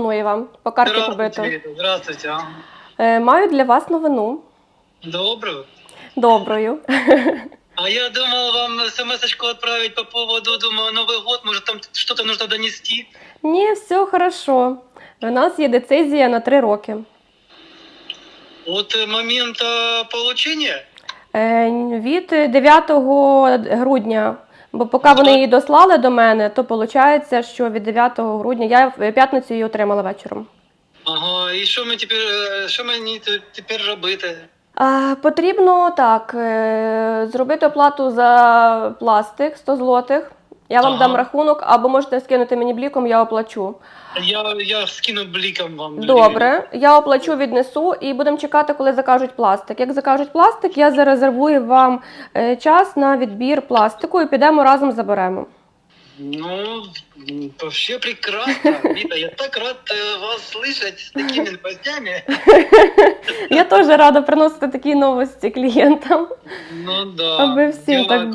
Пропоную вам по карті побито. Здравствуйте. Е, Маю для вас новину. Добрую. Доброю. А я думал вам смс-очку отправить по поводу, думаю, Новый год, может там что-то нужно донести. Ні, все хорошо. У нас є децизія на три роки. От э, момента получения? Е, Від 9 грудня. Бо поки вони її дослали до мене, то виходить, що від 9 грудня я в п'ятницю її отримала вечором. Ага, і що ми тепер, е, що мені те- тепер робити? А, потрібно так е, зробити оплату за пластик 100 злотих. Я вам Ага. дам рахунок, або можете скинути мені бліком, я оплачу. Я, я скину бліком вам. Добре, я оплачу, віднесу і будемо чекати, коли закажуть пластик. Як закажуть пластик, я зарезервую вам е, час на відбір пластику і підемо разом заберемо. Ну, вообще прекрасно. Віта, я так рад э, вас слышать с такими новостями. Я теж рада приносити такі новості клієнтам, Ну да. аби всім так було.